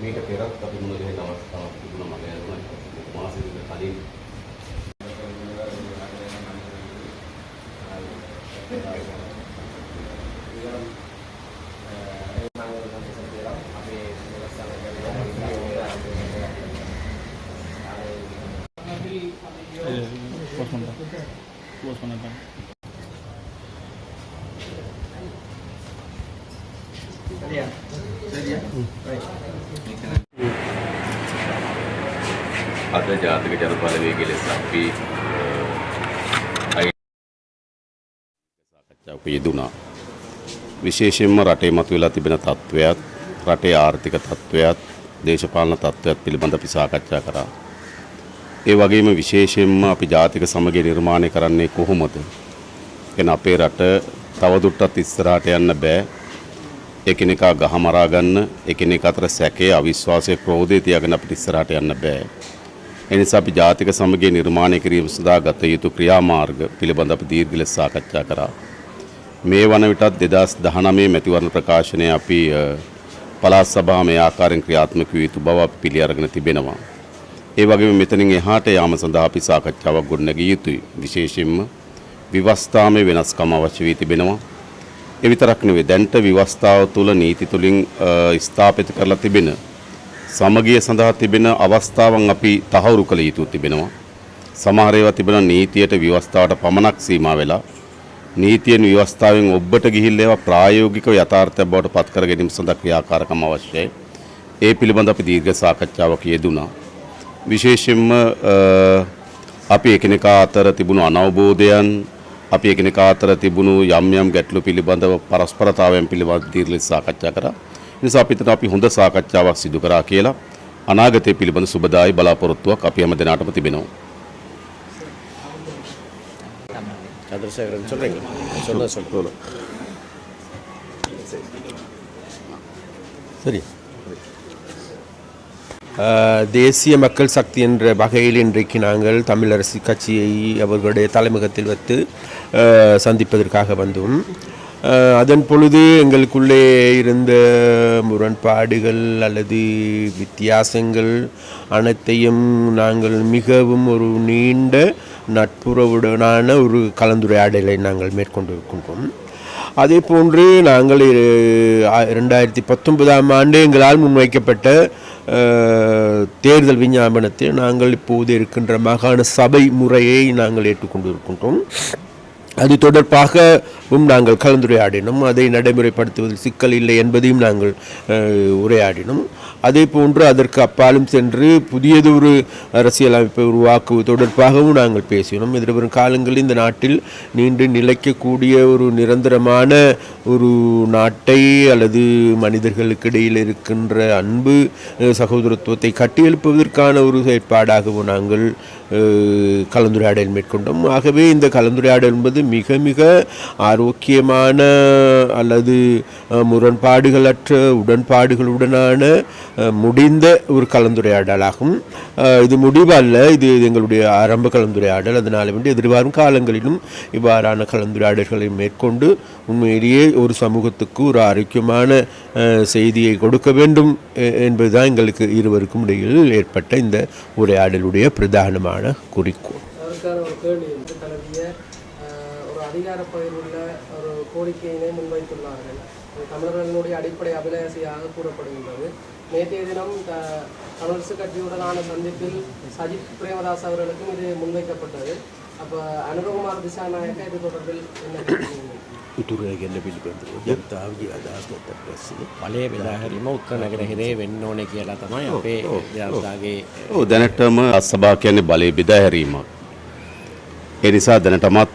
මේක පෙරත් අපි මුණ ගැහෙන අවස්ථාවක් තිබුණා මම යනවා මාසෙක කලින් Close one. Close one. අද ජාතික ජන බලවේගය ලෙස අපි අ, අයි- සාකච්ඡාවක යෙදුණා. විශේෂයෙන්ම රටේ මතුවෙලා තිබෙන තත්ත්වයක් රටේ ආර්ථික තත්ත්වයක් දේශපාලන තත්ත්වයක් පිළිබඳ අපි සාකච්ඡා කරා. ඒ වගේම විශේෂයෙන්ම අපි ජාතික සමගිය නිර්මාණය කරන්නේ කොහොමද? එන අපේ රට තවදුරටත් ඉස්සරහට යන්න බෑ. එකිනෙකා ගහමරා ගන්න එකිනෙක අතර සැකේ අවිශ්වාසය ක්‍රෝධය තියාගෙන අපිට ඉස්සරහට යන්න බෑ. එනිසා අපි ජාතික සමගිය නිර්මාණය කිරීම සඳහා ගත යුතු ක්‍රියාමාර්ග පිළිබඳ අපි දීර්ඝ ලෙස සාකච්ඡා කරා. මේ වන විටත් දෙදස් දහනමේ මැතිවරණ ප්‍රකාශනය අපි අ, පළාත් සභා මේ ආකාරයෙන් ක්‍රියාත්මක විය යුතු බව අපි පිළි අරගෙන තිබෙනවා. ඒ වගේම මෙතනින් එහාට යාම සඳහා අපි සාකච්ඡාවක් ගොඩනැගිය යුතුයි. විශේෂයෙන්ම විවස්ථාමය වෙනස්කම් අවශ්‍ය වී තිබෙනවා. ඒ විතරක් නෙවෙයි දැන්ට විවස්ථාව තුළ නීති තුලින් අ, ස්ථාපිත කරලා තිබෙන සමගිය සඳහා තිබෙන අවස්ථාවන් අපි තහවුරු කළ යුතු තිබෙනවා. සමහර ඒවා තිබෙන නීතියට විවස්ථාවට පමණක් සීමා වෙලා නීතියෙන් විවස්ථාවෙන් ඔබට ගිහිල්ලා ඒවා ප්‍රායෝගිකව යථාර්ථයක් බවට පත් කර ගැනීම සඳහා ක්‍රියාකාරකම් අවශ්‍යයි. ඒ පිළිබඳ අපි දීර්ඝ සාකච්ඡාවක් යෙදුණා. විශේෂයෙන්ම අ, අපි එකිනෙකා අතර තිබුණු අනවබෝධයන් අපි එකිනෙකා අතර තිබුණු යම් යම් ගැටලු පිළිබඳව පරස්පරතාවයන් පිළිබඳව දීර්ඝ ලෙස සාකච්ඡා කරා. ඒ නිසා අපි හිතනවා අපි හොඳ සාකච්ඡාවක් සිදු කරා කියලා අනාගතය පිළිබඳ සුබදායි බලාපොරොත්තුවක් අපි හැම දිනකටම තිබෙනවා. சந்திரசேகரன் சொல்றீங்களா சொல்ல சொல்ல சரி அஹ், தேசிய மக்கள் சக்தி என்ற வகையில் இன்றைக்கு நாங்கள் தமிழரசு கட்சியை அவர்களுடைய தலைமுகத்தில் வைத்து சந்திப்பதற்காக வந்தோம். அதன் பொழுது எங்களுக்குள்ளே இருந்த முரண்பாடுகள் அல்லது வித்தியாசங்கள் அனைத்தையும் நாங்கள் மிகவும் ஒரு நீண்ட நட்புறவுடனான ஒரு கலந்துரையாடலை நாங்கள் மேற்கொண்டிருக்கின்றோம். அதே போன்று நாங்கள் இரு- இரண்டாயிரத்தி பத்தொன்பதாம் ஆண்டு எங்களால் முன்வைக்கப்பட்ட தேர்தல் விஞ்ஞாபனத்தில் நாங்கள் இப்போது இருக்கின்ற மாகாண சபை முறையை நாங்கள் ஏற்றுக்கொண்டிருக்கின்றோம். அது தொடர்பாகவும் நாங்கள் கலந்துரையாடினோம். அதை நடைமுறைப்படுத்துவதில் சிக்கல் இல்லை என்பதையும் நாங்கள் உரையாடினோம். அதே போன்று அதற்கு அப்பாலும் சென்று புதியதொரு அரசியலமைப்பை உருவாக்குவது தொடர்பாகவும் நாங்கள் பேசினோம். எதிர்வரும் காலங்களில் இந்த நாட்டில் நீண்டு நிலைக்கக்கூடிய ஒரு நிரந்தரமான ஒரு நாட்டை அல்லது மனிதர்களுக்கு இடையில் இருக்கின்ற அன்பு சகோதரத்துவத்தை கட்டியெழுப்புவதற்கான ஒரு செயற்பாடாகவும் நாங்கள் கலந்துரையாடல் மேற்கொண்டோம். ஆகவே இந்த கலந்துரையாடல் என்பது மிக மிக ஆரோக்கியமான அல்லது முரண்பாடுகளற்ற உடன்பாடுகளுடனான முடிந்த ஒரு கலந்துரையாடலாகும். இது முடிவல்ல. இது எங்களுடைய ஆரம்ப கலந்துரையாடல். அதனால் வந்து எதிர்வரும் காலங்களிலும் இவ்வாறான கலந்துரையாடல்களை மேற்கொண்டு உண்மையிலேயே ஒரு சமூகத்துக்கு ஒரு ஆரோக்கியமான செய்தியை கொடுக்க வேண்டும் என்பதுதான் எங்களுக்கு இருவருக்கும் இடையில் ஏற்பட்ட இந்த உரையாடலுடைய பிரதானமான குறிக்கோள். அதற்கான ஒரு கேள்வி வந்து தனது ஒரு அதிகார பகிர்வுள்ள ஒரு கோரிக்கையினை முன்வைத்துள்ளார்கள். தமிழர்களினுடைய தமிழர்களுடைய அடிப்படை அபிலாசியாக கூறப்படுகின்றது. நேற்றைய தினம் தமிழரசு கட்சியுடனான சந்திப்பில் சஜித் பிரேமதாஸ் அவர்களுக்கும் இது முன்வைக்கப்பட்டது. அப்போ அனுரகுமார் திசாநாயக்க இது தொடர்பில் என்ன උතුරය ගැල්ල පිළිබඳව ජනතාවගේ අදහස් ගත්තක් පස්සේ පලේ වෙලා හැරිම උත්තර නගර හිරේ වෙන්න ඕන කියලා තමයි අපේ ජනතාවගේ ඔව්. දැනටම අස්සභා කියන්නේ බලය බෙදා හැරීමක්. ඒ නිසා දැනටමත්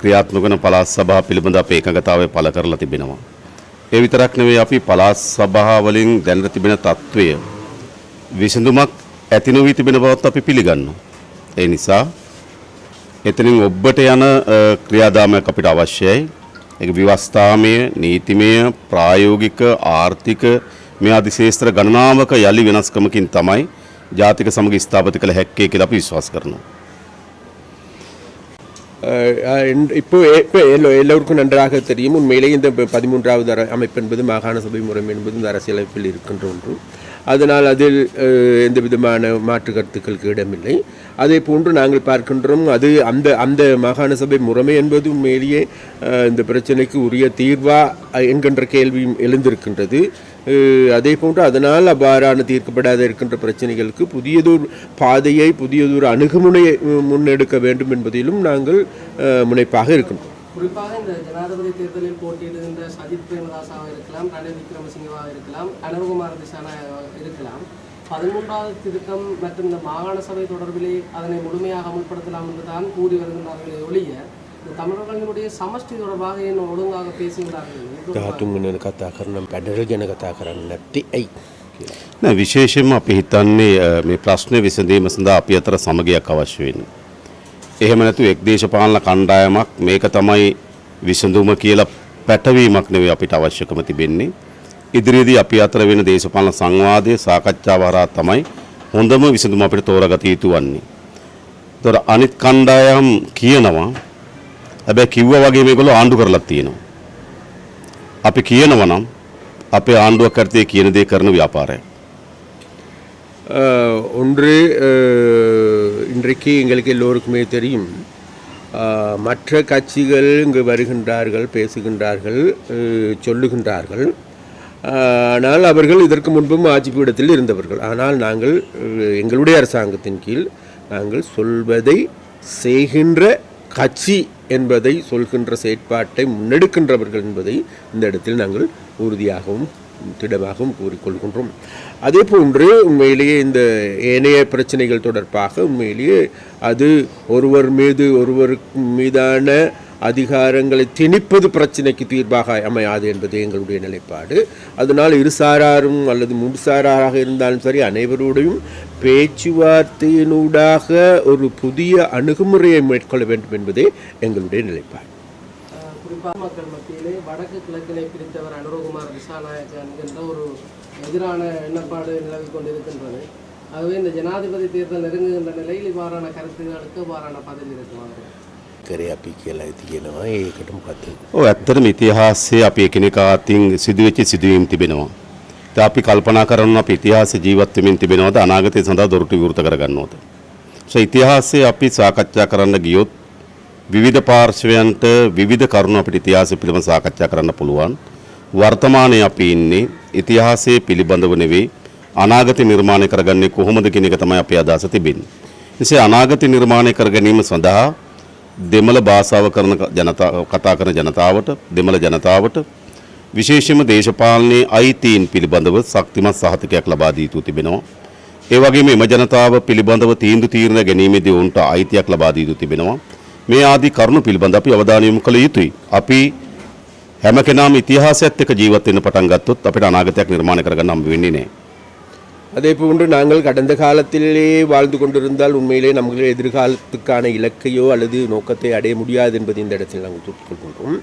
ක්‍රියාත්මක වන පළාත් සභා පිළිබඳ අපේ එකඟතාවය පළ කරලා තිබෙනවා. ඒ විතරක් නෙවෙයි අපි පළාත් සභා වලින් දැනට තිබෙන తත්වය විසඳුමක් ඇති නොවී තිබෙන බවත් අපි පිළිගන්නවා. ඒ නිසා එතනින් ඔබට යන ක්‍රියාදාමයක් අපිට අවශ්‍යයි. ඒක විවස්ථාමය, නීතිමය, ප්‍රායෝගික, ආර්ථික මේ ආදි ශේස්ත්‍ර ගණනාවක යලි වෙනස්කමකින් තමයි ජාතික සමග ස්ථාපිත කළ හැක්කේ කියලා අපි විශ්වාස කරනවා. அஹ் அஹ் இந்த- இப்போ இப்போ எல்லோ எல்லோருக்கும் நன்றாக தெரியும் உண்மையிலே இந்த ப- பதிமூன்றாவது அர- அமைப்பு என்பது மாகாண சபை முறை என்பது இந்த அரசியலமைப்பில் இருக்கின்ற ஒன்று அதனால் அதில் எந்த விதமான மாற்று கருத்துக்களுக்கு இடமில்லை. அதே போன்று நாங்கள் பார்க்கின்றோம் அது அந்த அந்த மாகாண சபை முறைமை என்பது உண்மையிலேயே இந்த பிரச்சனைக்கு உரிய தீர்வா என்கின்ற கேள்வியும் எழுந்திருக்கின்றது. அதே போன்று அதனால் அவ்வாறான தீர்க்கப்படாத இருக்கின்ற பிரச்சனைகளுக்கு புதியதொரு பாதையை புதியதொரு அணுகுமுனையை முன்னெடுக்க வேண்டும் என்பதிலும் நாங்கள் முனைப்பாக இருக்கின்றோம் குறிப்பாக இந்த ஜனாதிபதி தேர்தலில் போட்டியிடுகின்ற சஜித் பிரேமதாசாவாக இருக்கலாம் ரணில் விக்ரமசிங்கவாக இருக்கலாம் அனுகுமார் திசானாக இருக்கலாம் பதிமூன்றாவது திருத்தம் மற்றும் இந்த மாகாண சபை தொடர்பிலே அதனை முழுமையாக அமல்படுத்தலாம் என்று தான் கூறி வருகின்றார்களே ஒழிய இந்த தமிழர்களினுடைய சமஷ்டி தொடர்பாக ஏன் ஒழுங்காக பேசுகிறார்கள் என்று ධාතුන්ගෙන කතා කරන පැඩරල් ගැන කතා කරන්න නැත්ති ඇයි කියලා. නෑ විශේෂයෙන්ම අපි හිතන්නේ අ, මේ ප්‍රශ්නය විසඳීම සඳහා අපි අතර සමගයක් අවශ්‍ය වෙන්නේ. එහෙම නැතු එක් දේශපාලන කණ්ඩායමක් මේක තමයි විසඳුම කියලා පැටවීමක් නෙවෙයි අපිට අවශ්‍යකම තිබෙන්නේ. ඉදිරියේදී අපි අතර වෙන දේශපාලන සංවාදයේ සාකච්ඡාව හරහා තමයි හොඳම විසඳුම අපිට තෝරාගත යුතු වන්නේ. ඒතොර අනිත් කණ්ඩායම් කියනවා හැබැයි කිව්වා වගේ මේගොල්ලෝ ආණ්ඩු කරලා තියෙනවා. අපි කියනවා නම් අපේ ආණ්ඩුවක් කරතේ කියන දේ කරන ව්‍යාපාරය. ඔන්ඩ්‍රේ இன்றைக்கு எங்களுக்கு எல்லோருக்குமே தெரியும். மற்ற கட்சிகள் இங்கு வருகின்றார்கள் பேசுகின்றார்கள் சொல்லுகின்றார்கள். ஆனால் அவர்கள் இதற்கு முன்பும் ஆட்சி பீடத்தில் இருந்தவர்கள். ஆனால் நாங்கள் எங்களுடைய அரசாங்கத்தின் கீழ் நாங்கள் சொல்வதை செய்கின்ற கட்சி என்பதை சொல்கின்ற செயற்பாட்டை முன்னெடுக்கின்றவர்கள் என்பதை இந்த இடத்தில் நாங்கள் உறுதியாகவும் திடமாகவும் கூறிக்கொள்கின்றோம். அதே போன்று உண்மையிலேயே இந்த ஏனைய பிரச்சனைகள் தொடர்பாக உண்மையிலேயே அது ஒருவர் மீது ஒருவருக்கு மீதான அதிகாரங்களை திணிப்பது பிரச்சனைக்கு தீர்வாக அமையாது என்பது எங்களுடைய நிலைப்பாடு. அதனால் இருசாராரும் அல்லது முன்சாராராக இருந்தாலும் சரி அனைவரோடையும் பேச்சுவார்த்தையினூடாக ஒரு புதிய அணுகுமுறையை மேற்கொள்ள வேண்டும் என்பதே எங்களுடைய நிலைப்பாடு. மக்கள் மத்தியிலே வடக்கு கிழக்கினை பிரித்தவர் அனுரகுமார் திசாநாயக்க என்கின்ற ஒரு எதிரான எண்ணப்பாடு நிலவிக் கொண்டிருக்கின்றது ஆகவே இந்த ஜனாதிபதி தேர்தல் நெருங்குகின்ற நிலையில் இவ்வாறான கருத்துகளுக்கு இவ்வாறான பதில் இருக்குமாறு කරේ අපි කියලා තියෙනවා ඒකට මොකක්ද ඔව් ඇත්තටම ඉතිහාසයේ අපි එකිනෙකා අතින් සිදුවෙච්ච සිදුවීම් තිබෙනවා. ඉතින් අපි කල්පනා කරනවා අපි ඉතිහාස ජීවත් වෙමින් තිබෙනවද අනාගතය සඳහා දොරටු විවෘත කරගන්නවද? so ඉතිහාසයේ අපි සාකච්ඡා කරන්න ගියොත් විවිධ පාර්ශවයන්ට විවිධ කරුණු අපිට ඉතිහාසය පිළිබඳව සාකච්ඡා කරන්න පුළුවන්. වර්තමානයේ අපි ඉන්නේ ඉතිහාසයේ පිළිබඳව නෙවෙයි අනාගතය නිර්මාණය කරගන්නේ කොහොමද කියන එක තමයි අපේ අදහස තිබෙන්නේ. එසේ අනාගතය නිර්මාණය කර ගැනීම සඳහා දෙමළ භාෂාව කරන ජනතාව කතා කරන ජනතාවට දෙමළ ජනතාවට විශේෂයෙන්ම දේශපාලනයේ අයිතීන් පිළිබඳව ශක්තිමත් සහතිකයක් ලබා දී යුතු තිබෙනවා. ඒ වගේම එම ජනතාව පිළිබඳව තීන්දුව తీරන ගැනීමේදී ඔවුන්ට අයිතියක් ලබා දී යුතු තිබෙනවා. මේ ආදී කරුණු පිළිබඳ අපි අවධානය යොමු කළ යුතුයි. අපි හැම කෙනාම ඉතිහාසයත් එක්ක ජීවත් වෙන්න පටන් ගත්තොත් අපිට අනාගතයක් නිර්මාණය කරගන්න හම්බ වෙන්නේ නැහැ. அதே போன்று நாங்கள் கடந்த காலத்திலே வாழ்ந்து கொண்டிருந்தால் உண்மையிலே நமக்கு எதிர்காலத்துக்கான இலக்கையோ அல்லது நோக்கத்தை அடைய முடியாது என்பதை இந்த இடத்தில் நாங்கள் சுட்டிக்கொள்கின்றோம்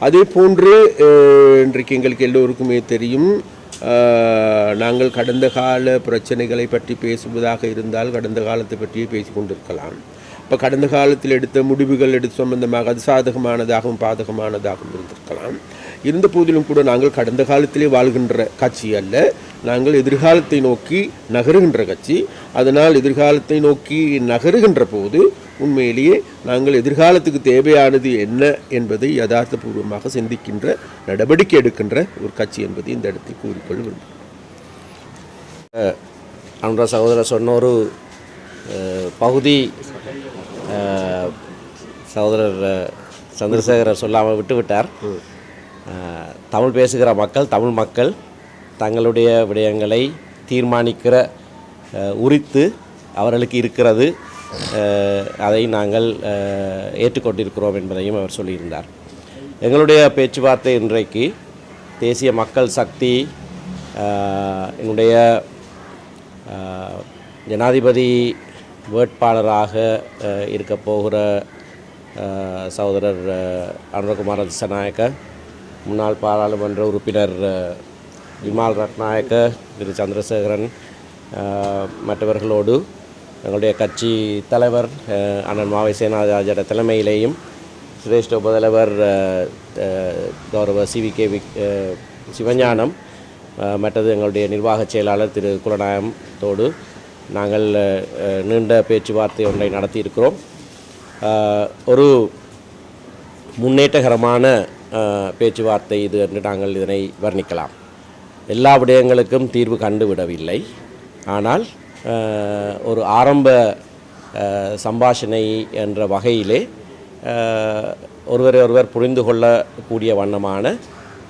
அதே போன்று அஹ், இன்றைக்கு எங்களுக்கு எல்லோருக்குமே தெரியும் அஹ், நாங்கள் கடந்த கால பிரச்சனைகளை பற்றி பேசுவதாக இருந்தால் கடந்த காலத்தை பற்றியே பேசிக் கொண்டிருக்கலாம் இப்போ கடந்த காலத்தில் எடுத்த முடிவுகள் எடுத்து சம்பந்தமாக அது சாதகமானதாகவும் பாதகமானதாகவும் இருந்திருக்கலாம். இருந்த போதிலும் கூட நாங்கள் கடந்த காலத்திலே வாழ்கின்ற கட்சி அல்ல. நாங்கள் எதிர்காலத்தை நோக்கி நகருகின்ற கட்சி. அதனால் எதிர்காலத்தை நோக்கி நகருகின்ற போது உண்மையிலேயே நாங்கள் எதிர்காலத்துக்கு தேவையானது என்ன என்பதை யதார்த்தபூர்வமாக சிந்திக்கின்ற நடவடிக்கை எடுக்கின்ற ஒரு கட்சி என்பதை இந்த இடத்தில் கூறிக்கொள்ள விரும்புகிறேன் அன்றா சகோதரர் சொன்ன ஒரு பகுதி சகோதரர் சந்திரசேகரர் சொல்லாமல் விட்டுவிட்டார். தமிழ் பேசுகிற மக்கள் தமிழ் மக்கள் தங்களுடைய விடயங்களை தீர்மானிக்கிற உரித்து அவர்களுக்கு இருக்கிறது. அதை நாங்கள் ஏற்றுக்கொண்டிருக்கிறோம் என்பதையும் அவர் சொல்லியிருந்தார். எங்களுடைய பேச்சுவார்த்தை இன்றைக்கு தேசிய மக்கள் சக்தி என்னுடைய ஜனாதிபதி வேட்பாளராக இருக்க போகிற சகோதரர் அஹ், அனுரகுமார திசநாயக்க முன்னாள் பாராளுமன்ற உறுப்பினர் விமால் ரத்நாயக்க திரு. சந்திரசேகரன் மற்றவர்களோடு எங்களுடைய கட்சி தலைவர் அண்ணன் மாவை சேனாராஜட தலைமையிலேயும் சிரேஷ்ட உபதலைவர் கௌரவ C. V. K. V. Sivagnanam மற்றது எங்களுடைய நிர்வாக செயலாளர் திரு. குலநாயகத்தோடு நாங்கள் நீண்ட பேச்சுவார்த்தை ஒன்றை நடத்தியிருக்கிறோம். ஒரு முன்னேற்றகரமான பேச்சுவார்த்தை இது என்று நாங்கள் இதனை வர்ணிக்கலாம். எல்லா விடயங்களுக்கும் தீர்வு கண்டுவிடவில்லை. ஆனால் ஒரு ஆரம்ப சம்பாஷணை என்ற வகையிலே ஒருவரை ஒருவர் புரிந்து கொள்ளக்கூடிய வண்ணமான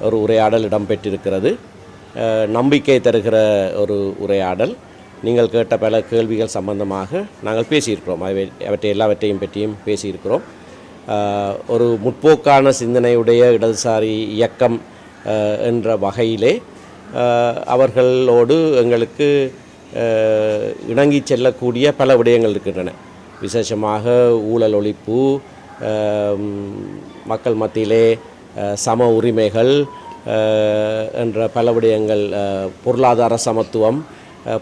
ஒரு உரையாடல் இடம்பெற்றிருக்கிறது. நம்பிக்கை தருகிற ஒரு உரையாடல். நீங்கள் கேட்ட பல கேள்விகள் சம்பந்தமாக நாங்கள் பேசியிருக்கிறோம். அவை அவற்றை எல்லாவற்றையும் பற்றியும் பேசியிருக்கிறோம். ஒரு முற்போக்கான சிந்தனையுடைய இடதுசாரி இயக்கம் என்ற வகையிலே அவர்களோடு எங்களுக்கு இணங்கி இணங்கிச் செல்லக்கூடிய பல விடயங்கள் இருக்கின்றன. விசேஷமாக ஊழல் ஒழிப்பு மக்கள் மத்தியிலே சம உரிமைகள் என்ற பல விடயங்கள் பொருளாதார சமத்துவம்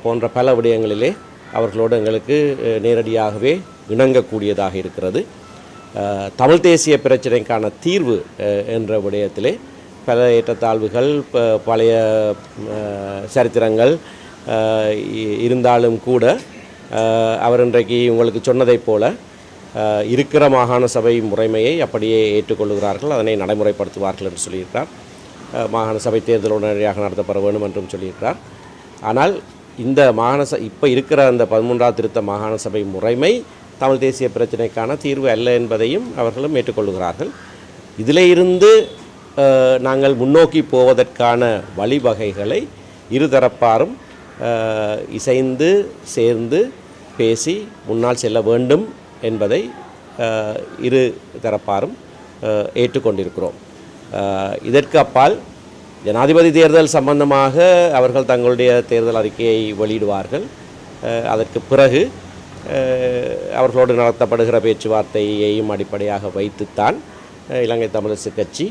போன்ற பல விடயங்களிலே அவர்களோடு எங்களுக்கு நேரடியாகவே இணங்கக்கூடியதாக இருக்கிறது. தமிழ் தேசிய பிரச்சனைக்கான தீர்வு என்ற விடயத்திலே பல ஏற்றத்தாழ்வுகள் ப- பழைய சரித்திரங்கள் இ- இருந்தாலும் கூட அவர் இன்றைக்கு உங்களுக்கு சொன்னதைப் போல இருக்கிற மாகாண சபை முறைமையை அப்படியே ஏற்றுக்கொள்கிறார்கள் அதனை நடைமுறைப்படுத்துவார்கள் என்று சொல்லியிருக்கிறார். மாகாண சபை தேர்தல் உடனடியாக நடத்தப்பட வேண்டும் என்றும் சொல்லியிருக்கிறார். ஆனால் இந்த மாகாண ச இப்போ இருக்கிற அந்த பதிமூன்றாவது திருத்த மாகாண சபை முறைமை தமிழ் தேசிய பிரச்சினைக்கான தீர்வு அல்ல என்பதையும் அவர்களும் ஏற்றுக்கொள்கிறார்கள். இதிலே இருந்து நாங்கள் முன்னோக்கி போவதற்கான வழிவகைகளை இருதரப்பாரும் இசைந்து சேர்ந்து பேசி முன்னால் செல்ல வேண்டும் என்பதை இரு தரப்பாரும் ஏற்றுக்கொண்டிருக்கிறோம். இதற்கு அப்பால் ஜனாதிபதி தேர்தல் சம்பந்தமாக அவர்கள் தங்களுடைய தேர்தல் அறிக்கையை வெளியிடுவார்கள். அதற்கு பிறகு அவர்களோடு நடத்தப்படுகிற பேச்சுவார்த்தையையும் அடிப்படையாக வைத்துத்தான் இலங்கை தமிழரசு கட்சி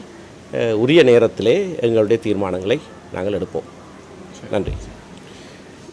உரிய நேரத்திலே எங்களுடைய தீர்மானங்களை நாங்கள் எடுப்போம். நன்றி.